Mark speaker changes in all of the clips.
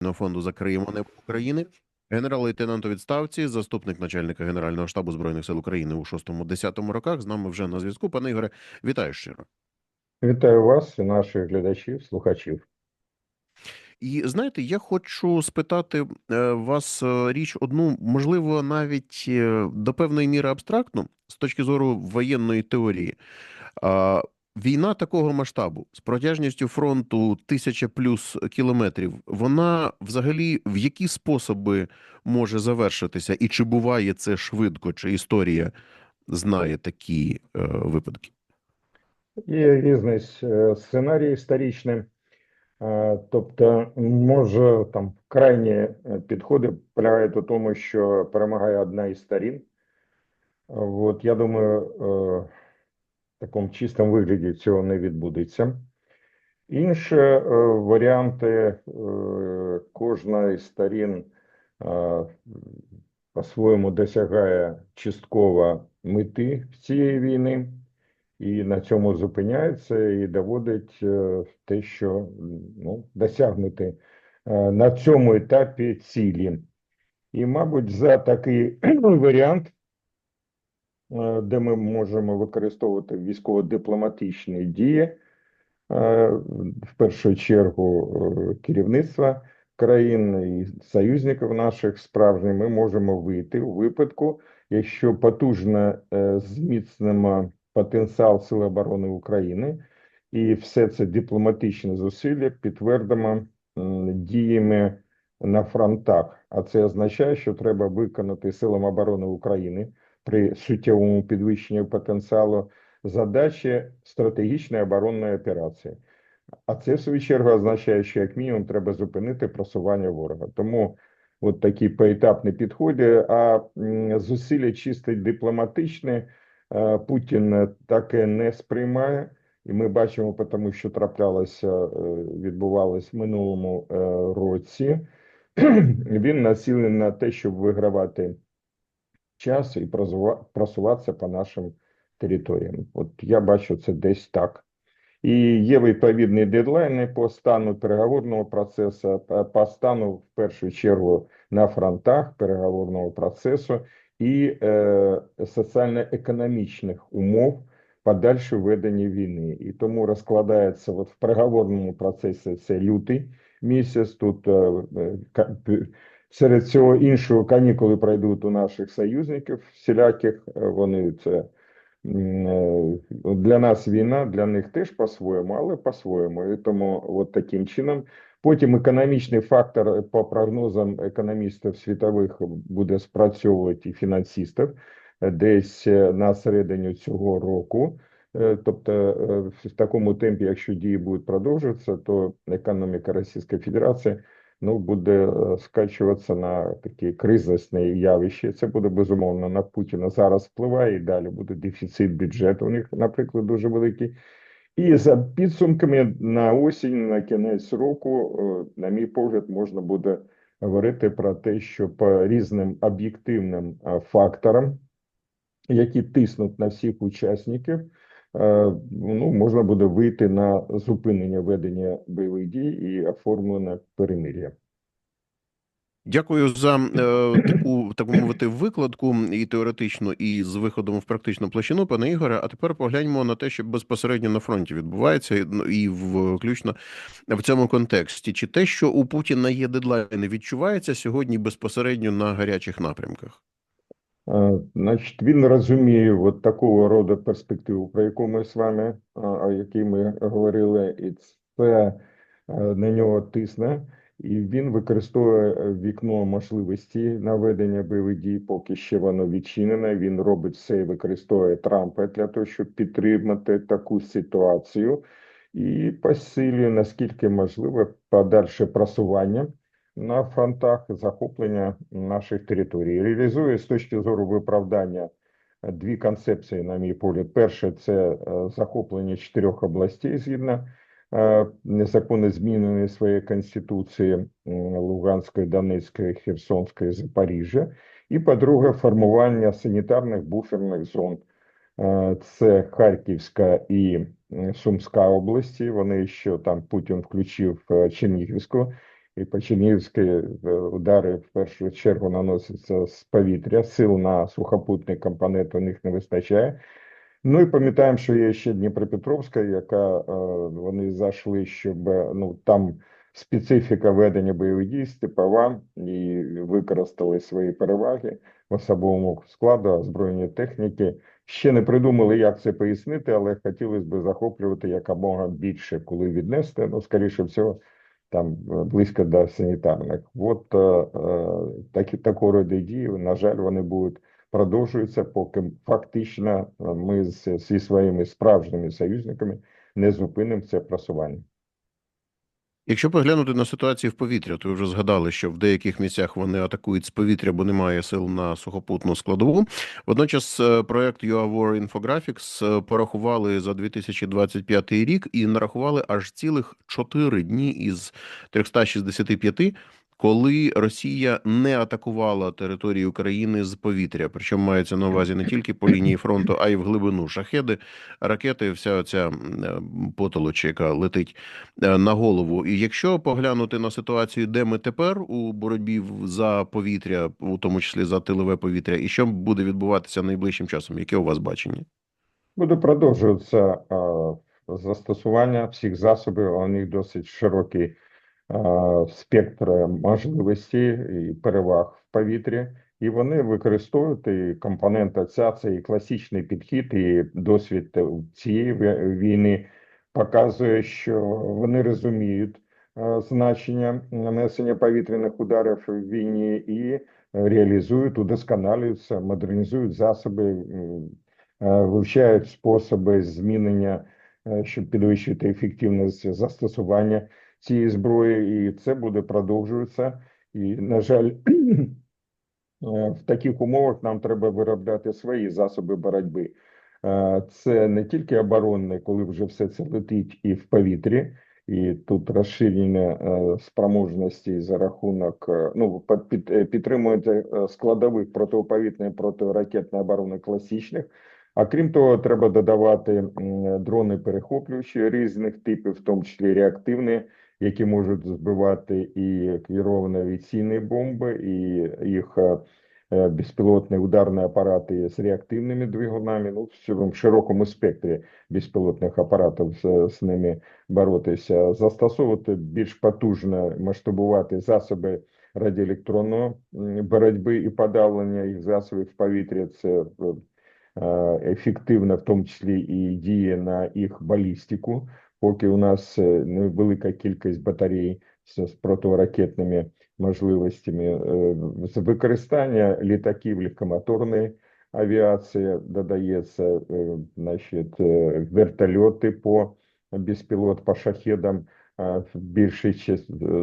Speaker 1: фонду «Закриємо небо України. Генерал-лейтенант у відставці, заступник начальника Генерального штабу Збройних сил України у 6-10 роках. З нами вже на зв'язку. Пане Ігоре, вітаю щиро.
Speaker 2: Вітаю вас і наших глядачів, слухачів.
Speaker 1: І знаєте, я хочу спитати е, вас е, річ одну, можливо, навіть е, до певної міри абстрактну з точки зору воєнної теорії. Війна такого масштабу з протяжністю фронту тисяча плюс кілометрів, вона взагалі в які способи може завершитися, і чи буває це швидко, чи історія знає такі е, випадки?
Speaker 2: Є різний е, сценарій історичний, Е, тобто, може там крайні е, підходи полягають у тому, що перемагає одна із сторін. От я думаю, такому чистому вигляді цього не відбудеться. Інші е, варіанти е, кожна із сторін е, по-своєму досягає частково мети цієї війни і на цьому зупиняється і доводить е, те, що ну, досягнути е, на цьому етапі цілі. І, мабуть, за такий варіант, де ми можемо використовувати військово-дипломатичні дії, е, в першу чергу е, керівництва країн і союзників наших справжніх, ми можемо вийти у випадку, якщо потужно е, зміцнимо потенціал Сил оборони України, і все це дипломатичне зусилля підтвердимо діями на фронтах. А це означає, що треба виконати силам оборони України при суттєвому підвищенні потенціалу задачі стратегічної оборонної операції. А це в свою чергу означає, що як мінімум треба зупинити просування ворога. Тому от такі поетапні підходи, а зусилля чисто дипломатичні. Е, Путін таке не сприймає, і ми бачимо, тому що траплялося, е, відбувалось в минулому е, році. Він націлений на те, щоб вигравати час і просува- просуватися по нашим територіям. От я бачу це десь так. І є відповідні дедлайни по стану переговорного процесу, по- стану в першу чергу на фронтах переговорного процесу і е, соціально-економічних умов подальшого ведення війни. І тому розкладається от в переговорному процесі це лютий місяць. Тут е, е, серед цього іншого канікули пройдуть у наших союзників всіляких. е, Вони це е, для нас війна, для них теж по-своєму, але по-своєму. І тому от таким чином. Потім економічний фактор е, по прогнозам економістів світових буде спрацьовувати фінансистів десь на середині цього року. Тобто в такому темпі, якщо дії будуть продовжуватися, то економіка Російської Федерації ну, буде е, скачуватися на такі кризисні явища. Це буде безумовно на Путіна зараз впливає і далі буде дефіцит бюджету. У них, наприклад, дуже великий. І за підсумками на осінь, на кінець року, е, на мій погляд, можна буде говорити про те, що по різним об'єктивним е, факторам, які тиснуть на всіх учасників, ну, можна буде вийти на зупинення ведення бойових дій і оформлення перемир'я.
Speaker 1: Дякую за е, таку, так мовити, викладку і теоретично, і з виходом в практичну площину, пане Ігоре. А тепер погляньмо на те, що безпосередньо на фронті відбувається, і, ну, і включно в цьому контексті. Чи те, що у Путіна є дедлайни, відчувається сьогодні безпосередньо на гарячих напрямках?
Speaker 2: Значить, він розуміє от такого роду перспективу, про яку ми з вами, о якій ми говорили, і це е, на нього тисне, і він використовує вікно можливості наведення бойових дій, поки ще воно відчинене. Він робить все і використовує Трампа для того, щоб підтримати таку ситуацію, і посилює наскільки можливо подальше просування на фронтах захоплення наших територій. Реалізує з точки зору виправдання дві концепції, на мій погляд. Перше це е, захоплення чотирьох областей згідно е, незаконно зміненої своєї конституції Луганської, Донецької, Херсонської, Запоріжжя. І по-друге, формування санітарних буферних зон. Е, Це Харківська і Сумська області. Вони ще там Путін включив Чернігівську і по Чернігівській е, удари в першу чергу наносяться з повітря. Сил на сухопутний компонент у них не вистачає. Ну і пам'ятаємо, що є ще Дніпропетровська, яка е, вони зайшли, щоб е, ну там специфіка ведення бойових дій степова і використали свої переваги в особовому складу озброєння техніки. Ще не придумали, як це пояснити, але хотілося б захоплювати якомога більше, коли віднести. Ну, скоріше всього, там е, близько до санітарних. От е, е, такі такого роду дії, на жаль, вони будуть продовжуються, поки фактично ми зі своїми справжніми союзниками не зупинимо це просування.
Speaker 1: Якщо поглянути на ситуацію в повітря, то ви вже згадали, що в деяких місцях вони атакують з повітря, бо немає сил на сухопутну складову. Водночас е, проект UA War Infographics е, порахували за 2025 рік і нарахували аж цілих 4 дні із 365, коли Росія не атакувала територію України з повітря. Причому мається на увазі не тільки по лінії фронту, а й в глибину шахеди, ракети, вся оця м, е, потолоч, яка летить е, на голову. І якщо поглянути на ситуацію, де ми тепер у боротьбі за повітря, у тому числі за тилове повітря, і що буде відбуватися найближчим часом? Яке у вас бачення?
Speaker 2: Буде продовжуватися е, застосування всіх засобів, у них досить широкий спектр можливостей і переваг в повітрі, і вони використовують і компонент ця, це і класичний підхід, і досвід цієї війни показує, що вони розуміють значення нанесення повітряних ударів в війні і реалізують, удосконалюються, модернізують засоби. вивчають способи змінення, щоб підвищити ефективність застосування цієї зброї, і це буде продовжуватися. І, на жаль, е, в таких умовах нам треба виробляти свої засоби боротьби. Е, Це не тільки оборонне, коли вже все це летить і в повітрі, і тут розширення е, спроможності за рахунок, ну, під, е, е, складових протиповітряної протиракетної оборони класичних. А крім того, треба додавати дрони перехоплюючі різних типів, в тому числі реактивні, які можуть збивати і керовані авіаційні бомби, і їх е, е, безпілотні ударні апарати з реактивними двигунами. Ну, в широкому спектрі безпілотних апаратів з, з ними боротися, застосовувати більш потужно масштабувати засоби радіоелектронної боротьби і подавлення їх засобів в повітря. Це е, ефективно, в тому числі і діє на їх балістику, поки у нас е, невелика кількість батарей з протиракетними можливостями, Е, з використання літаків легкомоторної авіації додається, е, значить, вертольоти по безпілот, по шахедам, більше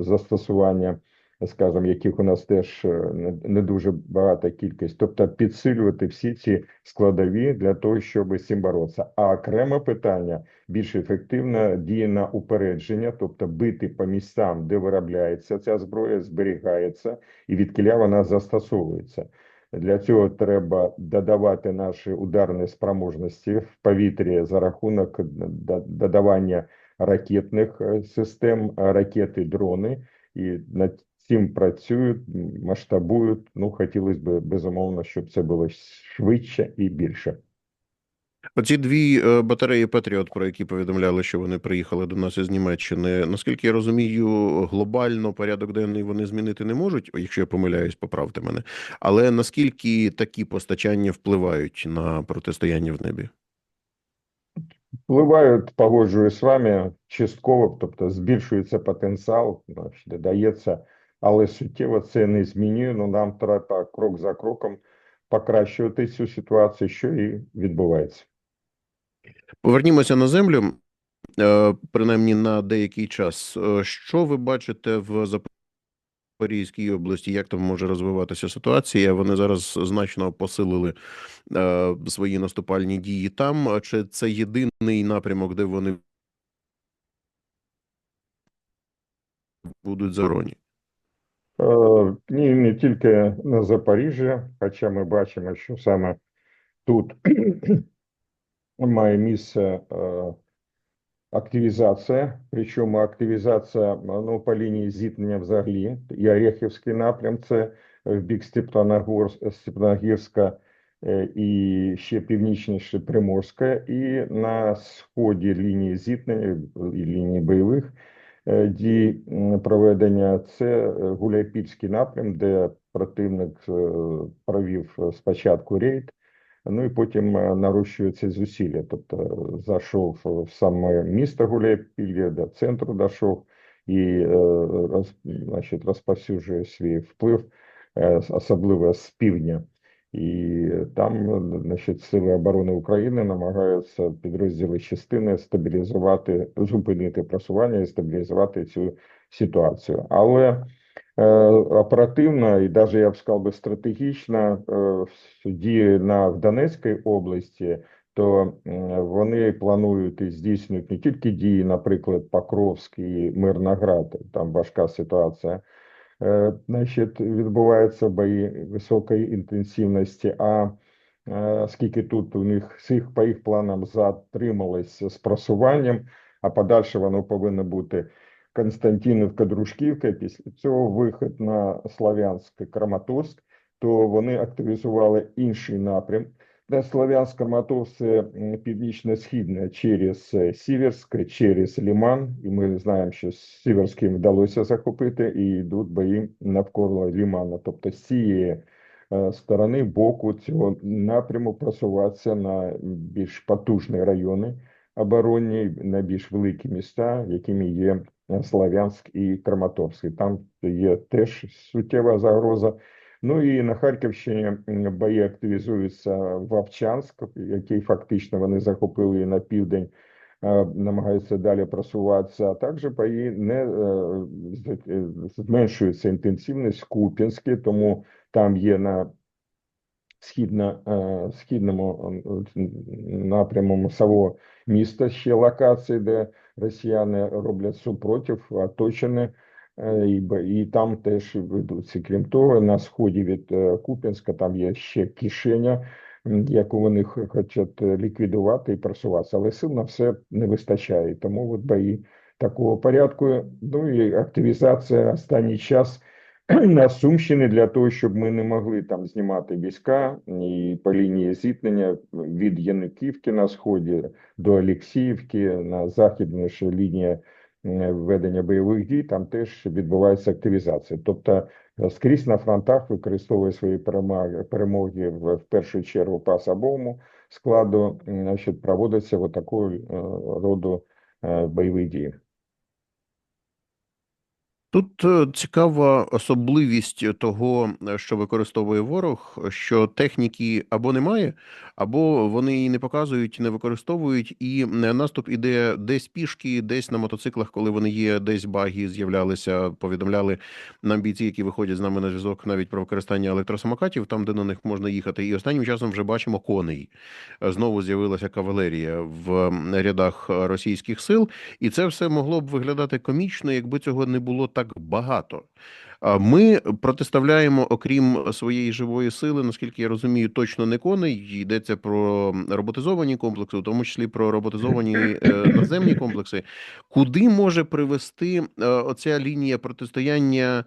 Speaker 2: застосування скажімо, яких у нас теж е, не, дуже багата кількість, тобто підсилювати всі ці складові для того, щоб з цим боротися. А окреме питання більш ефективно діє на упередження, тобто бити по місцям, де виробляється ця зброя, зберігається і відкіля вона застосовується. Для цього треба додавати наші ударні спроможності в повітрі за рахунок додавання ракетних е, систем, е, ракети, дрони, і над цим працюють, масштабують. Ну, хотілося б, безумовно, щоб це було швидше і більше.
Speaker 1: Оці дві е, батареї Петріот, про які повідомляли, що вони приїхали до нас із Німеччини. Наскільки я розумію, глобально порядок денний вони змінити не можуть. Якщо я помиляюсь, поправте мене. Але наскільки такі постачання впливають на протистояння в небі?
Speaker 2: Впливають, погоджуюсь з вами, частково, тобто збільшується потенціал, додається, але суттєво це не змінює. Ну, нам треба крок за кроком покращувати цю ситуацію, що і відбувається.
Speaker 1: Повернімося на землю, е, принаймні на деякий час. Е, Що ви бачите в Запорізькій області? Як там може розвиватися ситуація? Вони зараз значно посилили е, свої наступальні дії там. Чи це єдиний напрямок, де вони будуть зароні?
Speaker 2: Е, Ні, не тільки на Запоріжжі, хоча ми бачимо, що саме тут має місце е, активізація, причому активізація ну, по лінії зіткнення взагалі, і Орехівський напрям, це в бік Степногірська, е, і ще північніше Приморська, і на сході лінії зіткнення і лінії бойових дій проведення це е, Гуляйпільський напрям, де противник е, провів е, спочатку рейд, ну і потім е, нарощуються зусилля. Тобто е, зайшов в саме місто Гуляйпілля, до центру дійшов і е, значить, розповсюджує свій вплив, е, особливо з півдня. І там, е, значить, Сили оборони України намагаються підрозділи частини стабілізувати, зупинити просування і стабілізувати цю ситуацію. Але е, оперативно і навіть я б сказав би стратегічно е, дії на в Донецькій області, то м, вони планують і здійснюють не тільки дії, наприклад, Покровськ і Мирноград, там важка ситуація. Е, Значить, відбуваються бої високої інтенсивності. А е, скільки тут у них всіх по їх планам затрималось з просуванням, а подальше воно повинно бути Константинівка, Дружківка. Після цього вихід на Слов'янськ, Краматорськ, то вони активізували інший напрям. Де Слов'янськ, Краматорськ це м, північно-східне через е, Сіверськ, через Ліман. І ми знаємо, що Сіверським вдалося захопити, і йдуть бої навколо Лімана. Тобто з цієї е, сторони боку цього напряму просуватися на більш потужні райони оборонні, на більш великі міста, якими є е, Слов'янськ і Краматорськ. Там є теж суттєва загроза. Ну і на Харківщині бої активізуються в Овчанськ, який фактично вони захопили на південь, намагаються далі просуватися. А також бої не е, е, зменшується інтенсивність в Куп'янській, тому там є на східно, е, східному напряму самого міста ще локації, де росіяни роблять супротив, оточені. Е, І, і там теж ведуться. Крім того, на сході від е, Куп'янська там є ще кишеня, яку вони хочуть е, ліквідувати і просуватися. Але сил на все не вистачає. Тому от бої такого порядку. Ну і активізація останній час на Сумщині для того, щоб ми не могли там знімати війська і по лінії зіткнення від Яниківки на сході до Олексіївки на західніше лінія ведення бойових дій, там теж відбувається активізація. Тобто е, скрізь на фронтах використовує свої перемоги, в, першу чергу по особовому складу, значить, проводиться в такого е, роду е, бойові дії.
Speaker 1: Тут е, цікава особливість того, е, що використовує ворог, що техніки або немає, або вони її не показують, не використовують, і е, наступ іде десь пішки, десь на мотоциклах, коли вони є, десь баги з'являлися, повідомляли нам бійці, які виходять з нами на зв'язок, навіть про використання електросамокатів, там, де на них можна їхати. І останнім часом вже бачимо коней. Знову з'явилася кавалерія в рядах російських сил. І це все могло б виглядати комічно, якби цього не було так багато. Ми протиставляємо, окрім своєї живої сили, наскільки я розумію, точно не коней. Йдеться про роботизовані комплекси, в тому числі про роботизовані е, наземні комплекси. Куди може привести е, оця лінія протистояння?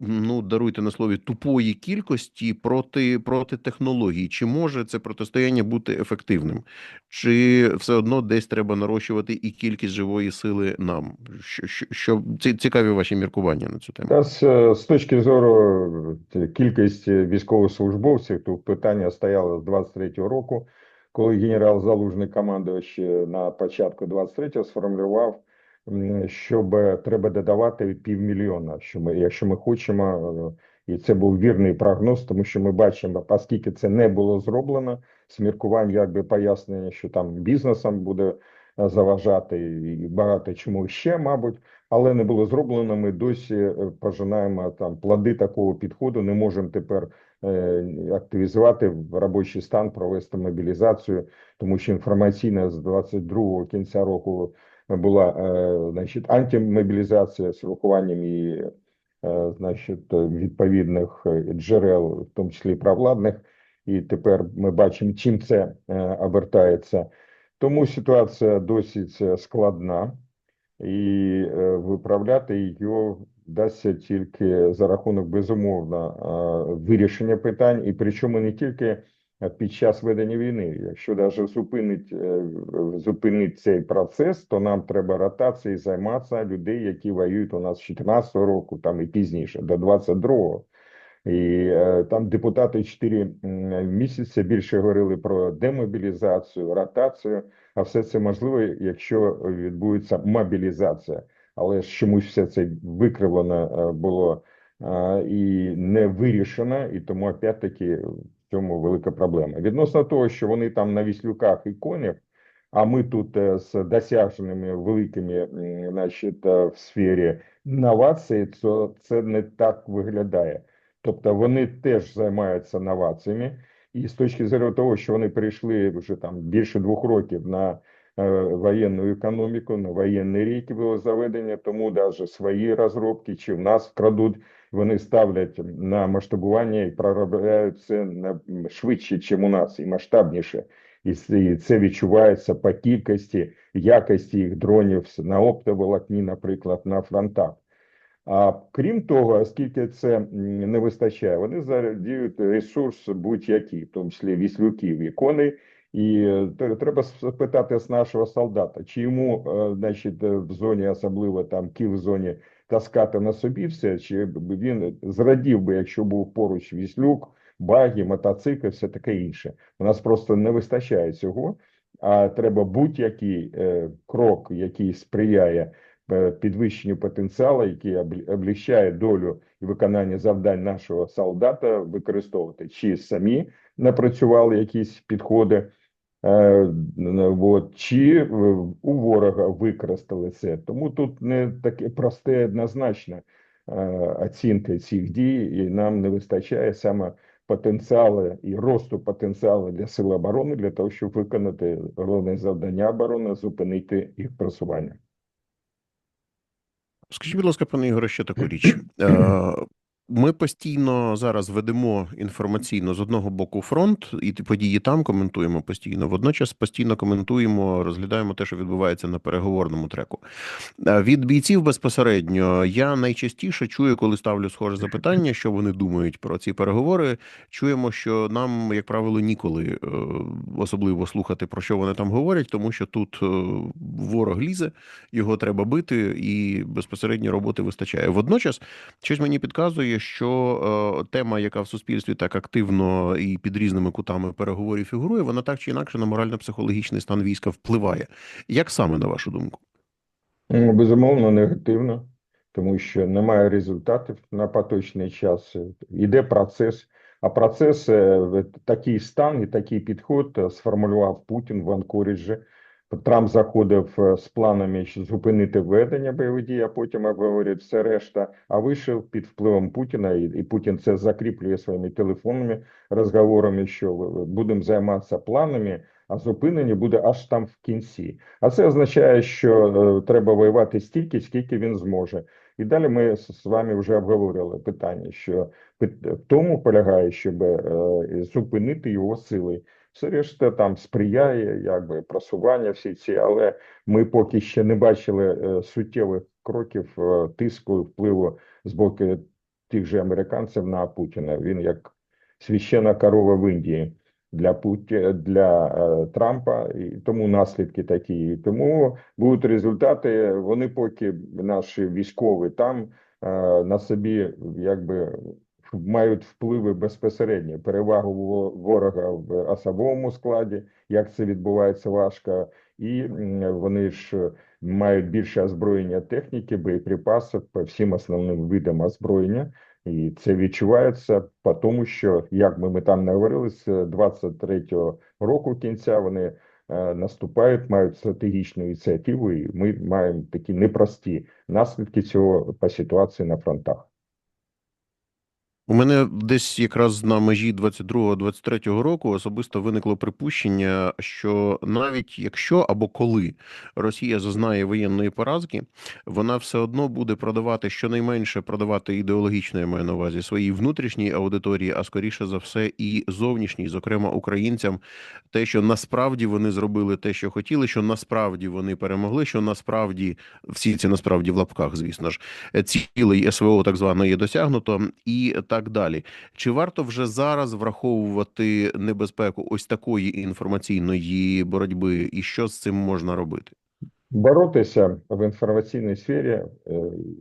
Speaker 1: Ну, даруйте на слові тупої кількості проти, проти технологій. Чи може це протистояння бути ефективним? Чи все одно десь треба нарощувати і кількість живої сили нам? Що, що, що ці- цікаві ваші міркування на цю тему?
Speaker 2: Та з, точки зору е, кількості військовослужбовців, тут питання стояло з 23-го року, коли генерал Залужний командувач е, на початку 23-го сформулював, щоб треба додавати півмільйона, що ми, якщо ми хочемо, е, і це був вірний прогноз, тому що ми бачимо, оскільки це не було зроблено, з міркувань якби пояснення, що там бізнесом буде е, заважати і багато чому ще, мабуть але не було зроблено. Ми досі е, пожинаємо там плоди такого підходу. Не можемо тепер активізувати в робочий стан, провести мобілізацію, тому що інформаційна з 22-го кінця року була е, значить антимобілізація з урахуванням і е, значить відповідних е, джерел, в тому числі провладних. І тепер ми бачимо, чим це обертається. Тому ситуація досить складна, і виправляти її вдасться тільки за рахунок безумовно вирішення питань, і причому не тільки під час ведення війни. Якщо навіть зупинить, е, зупинить цей процес, то нам треба ротації займатися людей, які воюють у нас з 14 року, там і пізніше, до 22-го. І е, там депутати 4 місяці більше говорили про демобілізацію, ротацію, а все це можливо, якщо відбудеться мобілізація. Але ж чомусь все це викривлено е, було і не вирішено, і тому опять-таки в цьому велика проблема. Відносно того, що вони там на віслюках і конях, а ми тут е, з досяженими великими, значить, е, в сфері новацій, то це не так виглядає. Тобто вони теж займаються новаціями, і з точки зору того, що вони прийшли вже там більше двох років на воєнну економіку, на воєнний рік було заведення, тому навіть свої розробки чи в нас вкрадуть, вони ставлять на масштабування і проробляють це швидше, ніж у нас, і масштабніше. І це- відчувається по кількості, якості їх дронів на оптоволокні, наприклад, на фронтах. А крім того, оскільки це не вистачає, вони задіють ресурс будь-який, в тому числі віслюків і коней. І е, треба спитати з нашого солдата, чи йому, е, значить, е, в зоні, особливо там кіл зоні, таскати на собі все, чи він зрадів би, якщо був поруч віслюк, баги, мотоцикл, все таке інше. У нас просто не вистачає цього, а треба будь-який крок, який сприяє підвищенню потенціалу, який обл- облегчає долю і виконання завдань нашого солдата, використовувати чи самі напрацювали якісь підходи, от, чи е, у ворога використали це. Тому тут не таке просте однозначно е, оцінка цих дій, і нам не вистачає саме потенціалу і росту потенціалу для сил оборони для того, щоб виконати головне завдання оборони зупинити їх просування.
Speaker 1: Скажіть, будь ласка, пане Ігоре, ще таку річ. Ми постійно зараз ведемо інформаційно з одного боку фронт, і події там коментуємо постійно. Водночас постійно коментуємо, розглядаємо те, що відбувається на переговорному треку. Е, Від бійців безпосередньо я найчастіше чую, коли ставлю схоже запитання, що вони думають про ці переговори. Чуємо, що нам, як правило, ніколи е, особливо слухати про що вони там говорять, тому що тут е, ворог лізе, його треба бити, і безпосередньо роботи вистачає. Водночас, щось мені підказує, що е, тема, яка в суспільстві так активно і під різними кутами переговорів фігурує, вона так чи інакше на морально-психологічний стан війська впливає. Як саме на вашу думку?
Speaker 2: Ну, Безумовно, негативно, тому що немає результатів на поточний час. Іде процес, а процес е, такий стан і такий підход е, сформулював Путін в Анкоріджі. Трамп заходив е, з планами зупинити ведення бойових дій, а потім обговорюють все решта. А вийшов під впливом Путіна, і, і Путін це закріплює своїми телефонними розговорами, що е, будемо займатися планами, а зупинення буде аж там в кінці. А це означає, що е, треба воювати стільки, скільки він зможе. І далі ми з вами вже обговорювали питання, що в тому полягає, щоб е, зупинити його сили. Все решта там сприяє якби просування всі ці, але ми поки ще не бачили е, суттєвих кроків е, тиску і впливу з боку тих же американців на Путіна. Він як священна корова в Індії для Путі... для е, Трампа, і тому наслідки такі. І Тому будуть результати. Вони поки наші військові там на собі якби мають впливи безпосередньо, перевагу во- ворога в особовому складі, як це відбувається важко, і вони ж мають більше озброєння техніки, боєприпасів по всім основним видам озброєння. І це відчувається по тому, що як ми, ми там з 23-го року кінця вони е, наступають, мають стратегічну ініціативу, і ми маємо такі непрості наслідки цього по ситуації на фронтах.
Speaker 1: У мене десь якраз на межі 22-23 року особисто виникло припущення, що навіть якщо або коли Росія зазнає воєнної поразки, вона все одно буде продавати щонайменше продавати ідеологічно, я маю на увазі своїй внутрішній аудиторії, а скоріше за все, і зовнішній, зокрема українцям, те, що насправді вони зробили те, що хотіли, що насправді вони перемогли, що насправді всі ці насправді в лапках, звісно ж, цілий СВО так званої досягнуто, і так далі. Чи варто вже зараз враховувати небезпеку ось такої інформаційної боротьби, і що з цим можна робити?
Speaker 2: Боротися в інформаційній сфері, е,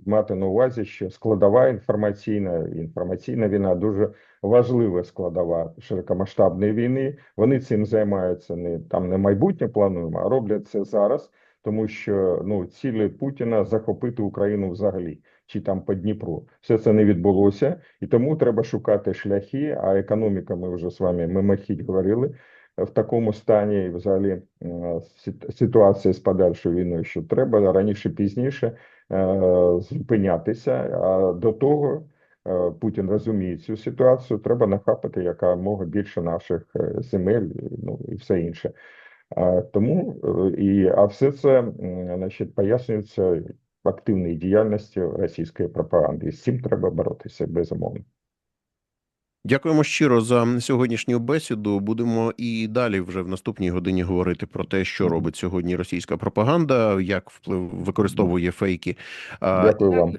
Speaker 2: мати на увазі, що складова інформаційна, інформаційна війна дуже важлива складова широкомасштабної війни. Вони цим займаються не там не майбутнє плануємо, а роблять це зараз, тому що ну цілі Путіна захопити Україну взагалі, чи там по Дніпру. Все це не відбулося, і тому треба шукати шляхи. А економіка, ми вже з вами мимохідь говорили в такому стані, і взагалі е, ситуація з подальшою війною, що треба раніше пізніше е, зупинятися. А до того е, Путін розуміє цю ситуацію. Треба нахапати якомога більше наших земель, ну і все інше. Тому і а все це значить, пояснюється активною діяльності російської пропаганди. І з цим треба боротися безумовно.
Speaker 1: Дякуємо щиро за сьогоднішню бесіду. Будемо і далі вже в наступній годині говорити про те, що робить сьогодні російська пропаганда, як вплив використовує фейки.
Speaker 2: Дякую вам.